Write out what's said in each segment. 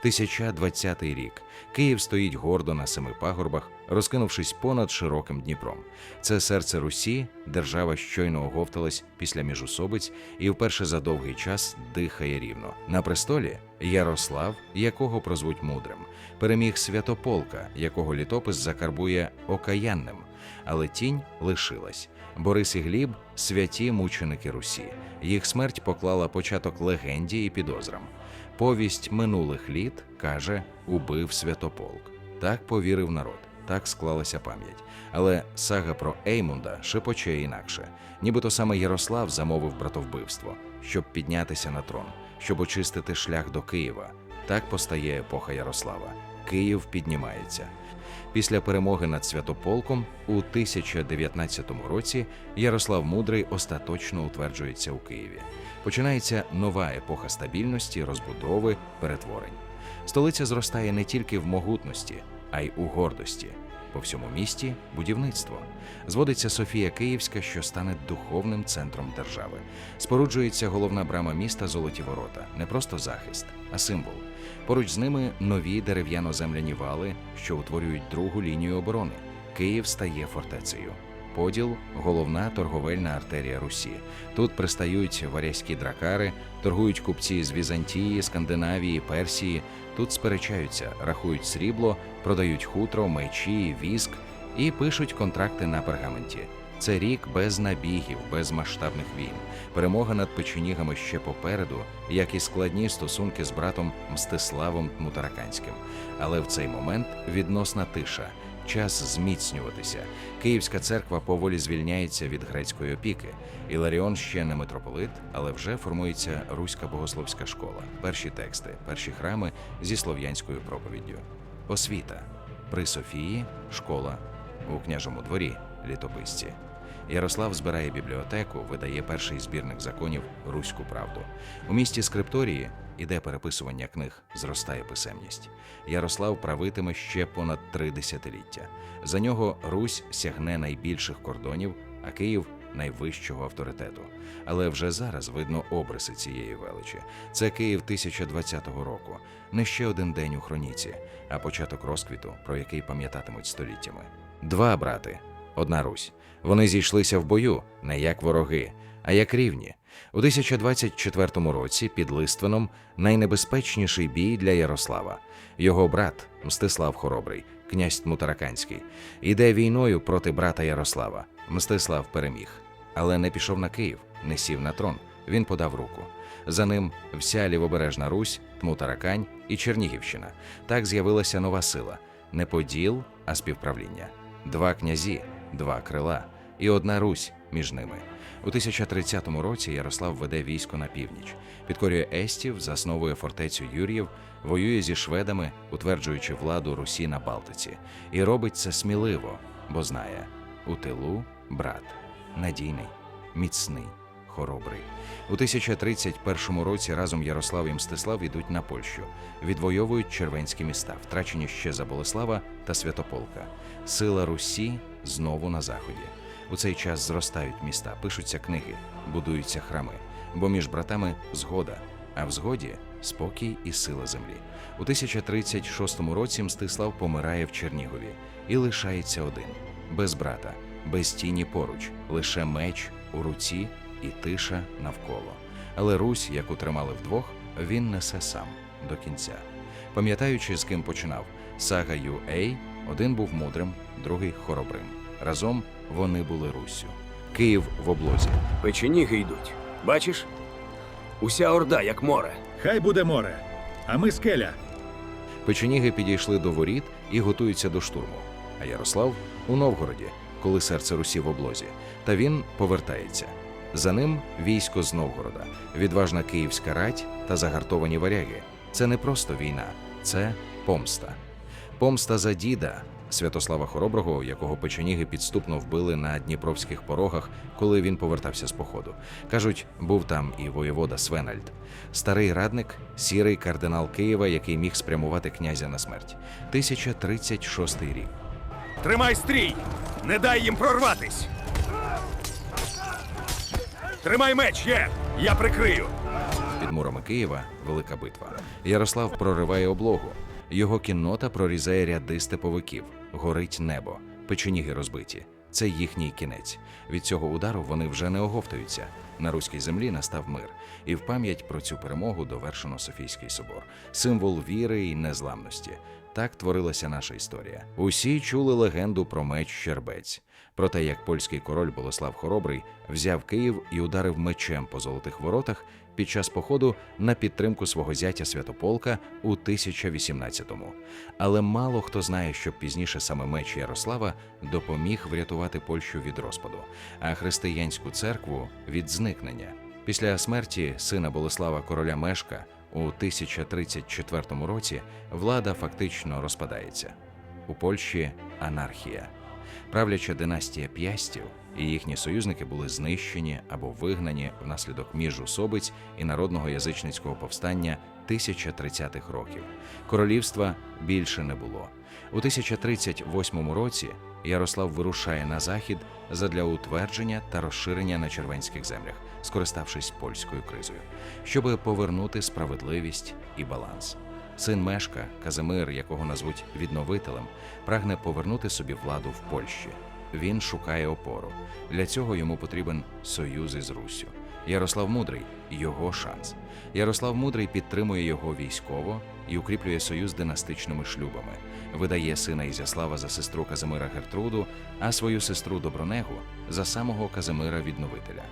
1020 рік. Київ стоїть гордо на семи пагорбах, розкинувшись понад широким Дніпром. Це серце Русі, держава щойно оговталась після міжусобиць і вперше за довгий час дихає рівно. На престолі Ярослав, якого прозвуть мудрим, переміг Святополка, якого літопис закарбує окаянним, але тінь лишилась. Борис і Гліб святі мученики Русі. Їх смерть поклала початок легенді і підозрам. Повість минулих літ каже, убив Святополк. Так повірив народ, так склалася пам'ять. Але сага про Еймунда шепоче інакше. Нібито саме Ярослав замовив братовбивство, щоб піднятися на трон, щоб очистити шлях до Києва. Так постає епоха Ярослава. Київ піднімається. Після перемоги над Святополком у 1019 році Ярослав Мудрий остаточно утверджується у Києві. Починається нова епоха стабільності, розбудови, перетворень. Столиця зростає не тільки в могутності, а й у гордості. По всьому місті будівництво. Зводиться Софія Київська, що стане духовним центром держави. Споруджується головна брама міста Золоті Ворота, не просто захист, а символ. Поруч з ними нові дерев'яно-земляні вали, що утворюють другу лінію оборони. Київ стає фортецею. Поділ головна торговельна артерія Русі. Тут пристають варязькі дракари, торгують купці з Візантії, Скандинавії, Персії. Тут сперечаються, рахують срібло, продають хутро, мечі, віск і пишуть контракти на пергаменті. Це рік без набігів, без масштабних війн. Перемога над печенігами ще попереду, як і складні стосунки з братом Мстиславом Мутараканським. Але в цей момент відносна тиша. Час зміцнюватися. Київська церква поволі звільняється від грецької опіки. Іларіон ще не митрополит, але вже формується руська богословська школа. Перші тексти, перші храми зі слов'янською проповіддю. Освіта при Софії школа у княжому дворі літописці. Ярослав збирає бібліотеку, видає перший збірник законів Руську правду. У місті Скрипторії іде переписування книг, зростає писемність. Ярослав правитиме ще понад три десятиліття. За нього Русь сягне найбільших кордонів, а Київ найвищого авторитету. Але вже зараз видно обриси цієї величі. Це Київ 1020 року, не ще один день у хроніці, а початок розквіту, про який пам'ятатимуть століттями. Два брати, одна Русь. Вони зійшлися в бою не як вороги, а як рівні. У 1024 році під Лиственом найнебезпечніший бій для Ярослава. Його брат Мстислав Хоробрий, князь Тмутараканський, іде війною проти брата Ярослава. Мстислав переміг, але не пішов на Київ, не сів на трон. Він подав руку. За ним вся лівобережна Русь, Тмутаракань і Чернігівщина. Так з'явилася нова сила не поділ, а співправління. Два князі, два крила і одна Русь між ними. У 1030 році Ярослав веде військо на північ, підкорює Естів, засновує фортецю Юр'їв, воює зі шведами, утверджуючи владу Русі на Балтиці, і робить це сміливо, бо знає у тилу брат надійний, міцний, хоробрий. У 1031 році разом Ярослав і Мстислав ідуть на Польщу, відвоюють червенські міста, втрачені ще за Болеслава та Святополка. Сила Русі знову на заході. У цей час зростають міста, пишуться книги, будуються храми, бо між братами згода, а в згоді спокій і сила землі. У 1036 році Мстислав помирає в Чернігові і лишається один, без брата, без тіні поруч, лише меч у руці і тиша навколо. Але Русь, яку тримали вдвох, він несе сам до кінця. Пам'ятаючи, з ким починав сага Ю-Ей, один був мудрим, другий хоробрим. Разом вони були Руссю. Київ в облозі. Печеніги йдуть. Бачиш? Уся орда, як море. Хай буде море, а ми скеля. Печеніги підійшли до воріт і готуються до штурму. А Ярослав у Новгороді, коли серце Русі в облозі. Та він повертається. За ним військо з Новгорода, відважна київська рать та загартовані варяги. Це не просто війна, це помста. Помста за діда Святослава Хороброго, якого печеніги підступно вбили на дніпровських порогах, коли він повертався з походу. Кажуть, був там і воєвода Свенальд, старий радник, сірий кардинал Києва, який міг спрямувати князя на смерть. 1036 рік. Тримай стрій! Не дай їм прорватись! Тримай меч, є! Я прикрию! Під мурами Києва велика битва. Ярослав прориває облогу. Його кіннота прорізає ряди степовиків, горить небо, печеніги розбиті. Це їхній кінець. Від цього удару вони вже не оговтаються. На руській землі настав мир, і в пам'ять про цю перемогу довершено Софійський собор, символ віри і незламності. Так творилася наша історія. Усі чули легенду про меч Щербець, про те, як польський король Болеслав Хоробрий взяв Київ і ударив мечем по золотих воротах під час походу на підтримку свого зятя Святополка у 1018-му. Але мало хто знає, що пізніше саме меч Ярослава допоміг врятувати Польщу від розпаду, а християнську церкву від зникнення. Після смерті сина Болеслава короля Мешка у 1034 році влада фактично розпадається. У Польщі анархія. Правляча династія п'ястів і їхні союзники були знищені або вигнані внаслідок міжусобиць і народного язичницького повстання 1030-х років. Королівства більше не було. У 1038 році Ярослав вирушає на захід задля утвердження та розширення на червенських землях, скориставшись польською кризою, щоб повернути справедливість і баланс. Син Мешка, Казимир, якого назвуть відновителем, прагне повернути собі владу в Польщі. Він шукає опору. Для цього йому потрібен союз із Руссю. Ярослав Мудрий його шанс. Ярослав Мудрий підтримує його військово і укріплює союз династичними шлюбами, видає сина Ізяслава за сестру Казимира Гертруду, а свою сестру Добронегу за самого Казимира Відновителя.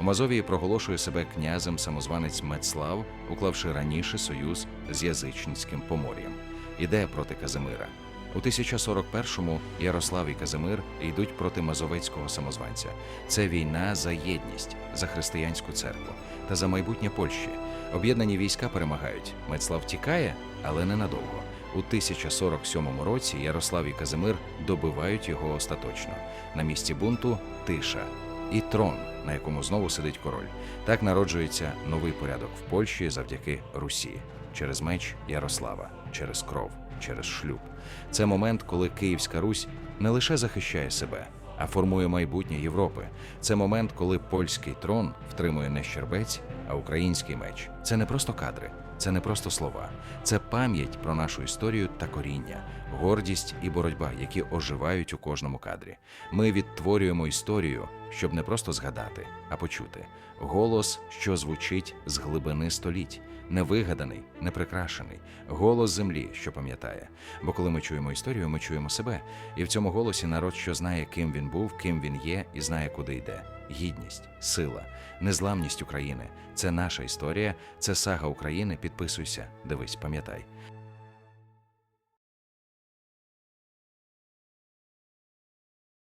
У Мазовії проголошує себе князем самозванець Мецлав, уклавши раніше союз з язичницьким помор'ям. Іде проти Казимира. У 1041-му Ярослав і Казимир йдуть проти мазовецького самозванця. Це війна за єдність, за християнську церкву та за майбутнє Польщі. Об'єднані війська перемагають. Мецлав тікає, але ненадовго. У 1047 році Ярослав і Казимир добивають його остаточно. На місці бунту тиша і трон, на якому знову сидить король. Так народжується новий порядок в Польщі завдяки Русі через меч Ярослава, через кров, через шлюб. Це момент, коли Київська Русь не лише захищає себе, а формує майбутнє Європи. Це момент, коли польський трон втримує не щербець, а український меч. Це не просто кадри, це не просто слова, це пам'ять про нашу історію та коріння, гордість і боротьба, які оживають у кожному кадрі. Ми відтворюємо історію, щоб не просто згадати, а почути. Голос, що звучить з глибини століть, не вигаданий, не прикрашений, голос землі, що пам'ятає. Бо коли ми чуємо історію, ми чуємо себе. І в цьому голосі народ, що знає, ким він був, ким він є, і знає, куди йде. Гідність, сила, незламність України це наша історія, це сага України. Підписуйся, дивись, пам'ятай.